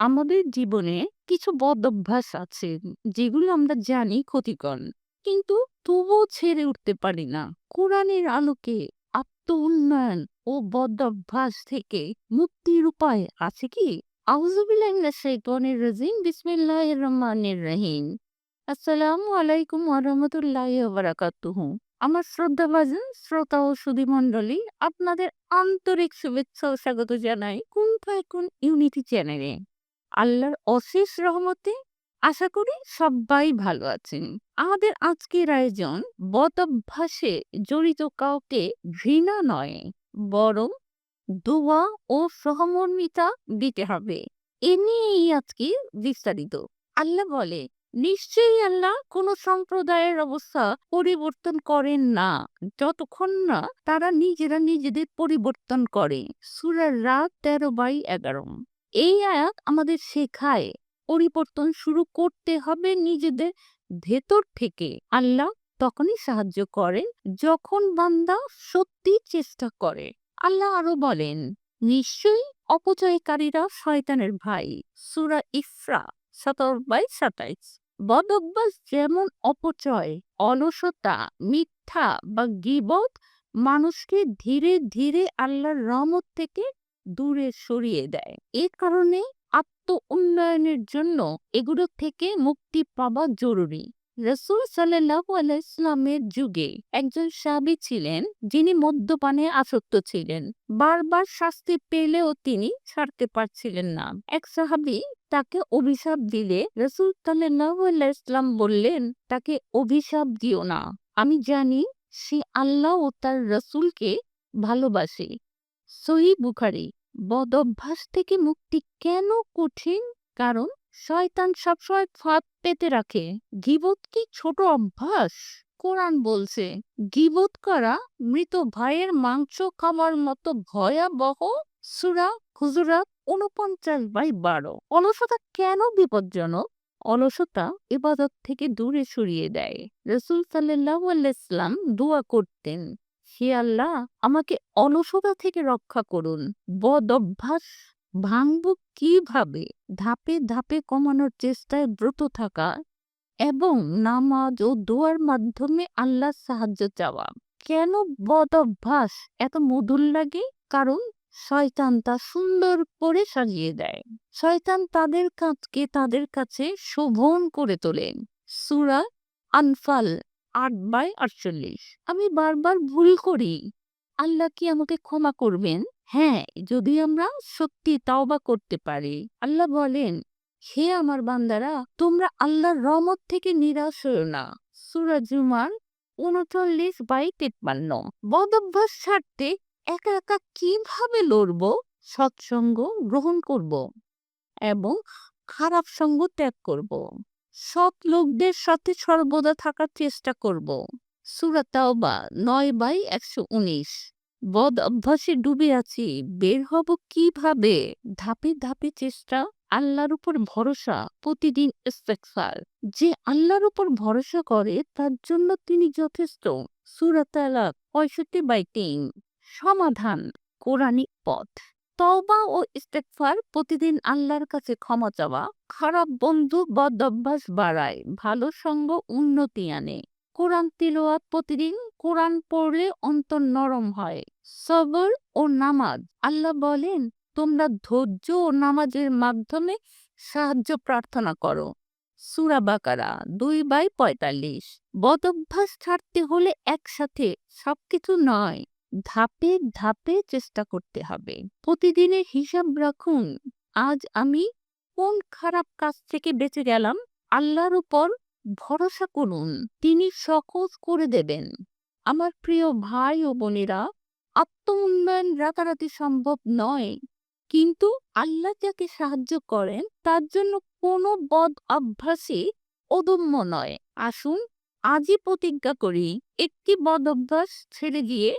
আমাদের জীবনে কিছু বদ অভ্যাস আছে, যেগুলো আমরা জানি ক্ষতিকর। কিন্তু তবুও ছেড়ে উঠতে পারি না। কোরআনের আলোকে আত্ম উন্নয়ন ও বদ অভ্যাস থেকে মুক্তির উপায় আছে কি? রহিম। আসসালামু আলাইকুম ওয়া বারাকাতুহু আমার শ্রদ্ধাভাজন, শ্রোতা ও সুধী মণ্ডলী আপনাদের আন্তরিক শুভেচ্ছা ও স্বাগত জানাই কোন কোন ইউনিটি চ্যানেলে। আল্লাহর অশেষ রহমতে আশা করি সবাই ভালো আছেন। আমাদের আজকের আয়োজন বদ অভ্যাসে জড়িত কাউকে ঘৃণা নয়, বরং দোয়া ও সহমর্মিতা দিতে হবে। এ নিয়েই আজকে বিস্তারিত। আল্লাহ বলে, নিশ্চয়ই আল্লাহ কোন সম্প্রদায়ের অবস্থা পরিবর্তন করেন না, যতক্ষণ না তারা নিজেরা নিজেদের পরিবর্তন করে। সুরার রাত তেরো বাই এগারো। এই আয়াত আমাদের শেখায় পরিবর্তন শুরু করতে হবে নিজেদের ভেতর থেকে। আল্লাহ তখনই সাহায্য করেন যখন বান্দা সত্যি চেষ্টা করে। আল্লাহ আরও বলেন, নিশ্চয়ই অপচয়কারীরা শয়তানের ভাই। সুরা ইফরা সতর বাই সাতাইশ। বদ যেমন অপচয়, অলসতা, মিথ্যা বা গিবত, মানুষকে ধীরে ধীরে আল্লাহর রহমত থেকে দূরে সরিয়ে দেয়। এ কারণে আত্ম উন্নয়নের জন্য এগুলো থেকে মুক্তি পাওয়া জরুরি। রসুল আলাইসলামের যুগে একজন সাবি ছিলেন যিনি মদ্যপানে আসক্ত ছিলেন। বারবার শাস্তি পেলেও তিনি ছাড়তে পারছিলেন না। এক সাহাবি তাকে অভিশাপ দিলে রসুল আলাইসলাম বললেন, তাকে অভিশাপ দিও না। আমি জানি সে আল্লাহ ও তার রসুলকে ভালোবাসে। সহি বুখারি বদ অভ্যাস থেকে মুক্তি কেন কঠিন? কারণ শয়তান সবসময় ফাঁদ পেতে রাখে। গিবত কি ছোট অভ্যাস? কোরআন বলছে, গিবত করা মৃত ভাইয়ের মাংস খাওয়ার মতো ভয়াবহ সুরা হুজুরাত উনপঞ্চাশ বাই বারো। অলসতা কেন বিপজ্জনক? অলসতা ইবাদত থেকে দূরে সরিয়ে দেয়। রসুল সাল্লাহ আল্লাহ ইসলাম দোয়া করতেন হে আল্লাহ, আমাকে অলসতা থেকে রক্ষা করুন। বদ অভ্যাস ভাঙব কীভাবে? ধাপে ধাপে কমানোর চেষ্টায় ব্রত থাকা এবং নামাজ ও দোয়ার মাধ্যমে আল্লাহ সাহায্য চাওয়া। কেন বদ অভ্যাস এত মধুর লাগে? কারণ শয়তান তা সুন্দর করে সাজিয়ে দেয়। শয়তান তাদের কাজকে তাদের কাছে শোভন করে তোলেন সুরা আনফাল আট বাই আটচল্লিশ। আমি বারবার ভুল করি। আল্লাহ কি আমাকে ক্ষমা করবেন? হ্যাঁ যদি আমরা সত্যি তাওবা করতে পারি। আল্লাহ বলেন, হে আমার বান্দারা, তোমরা আল্লাহর রহমত থেকে নিরাশ হও না। সুরা জুমার উনচল্লিশ বাই তেপ্পান্ন। বদ অভ্যাস ছাড়তে একা একা কীভাবে লড়ব? সৎসঙ্গ গ্রহণ করব এবং খারাপ সঙ্গ ত্যাগ করব। সৎ লোকদের সাথে সর্বদা থাকার চেষ্টা করব। সুরাতাওবা নয় বাই একশো উনিশ। বদ অভ্যাসে ডুবে আছি, বের হব কীভাবে? ধাপে ধাপে চেষ্টা, আল্লাহর উপর ভরসা, প্রতিদিন যে আল্লাহর উপর ভরসা করে, তার জন্য তিনি যথেষ্ট। সুরাতালা পঁয়ষট্টি বাই তিন। সমাধান, কোরআনিক পথ। তওবা ও ইস্তেকফার প্রতিদিন আল্লাহর কাছে ক্ষমা চাওয়া, খারাপ বন্ধু বদ অভ্যাস বাড়ায়, ভালো সঙ্গ উন্নতি আনে। কোরআন তিলোয়াত প্রতিদিন কোরআন পড়লে অন্তর নরম হয়। সবর ও নামাজ, আল্লাহ বলেন, তোমরা ধৈর্য ও নামাজের মাধ্যমে সাহায্য প্রার্থনা করো। সুরা বাকারা, দুই বাই পঁয়তাল্লিশ। বদ অভ্যাস ছাড়তে হলে একসাথে সবকিছু নয়। ধাপে ধাপে চেষ্টা করতে হবে। প্রতিদিনের হিসাব রাখুন, আজ আমি কোন খারাপ কাজ থেকে বেঁচে গেলাম, আল্লাহর উপর ভরসা করুন, তিনি সহজ করে দেবেন। আমার প্রিয় ভাই ও বোনেরা আত্ম উন্নয়ন রাতারাতি সম্ভব নয়, কিন্তু আল্লাহ যাকে সাহায্য করেন, তার জন্য কোনো বদ অভ্যাসই অদম্য নয়। আসুন, আজই প্রতিজ্ঞা করি, একটি বদ অভ্যাস ছেড়ে দিয়ে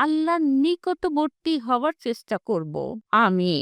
আল্লাহর নিকটবর্তী হওয়ার চেষ্টা করব। আমি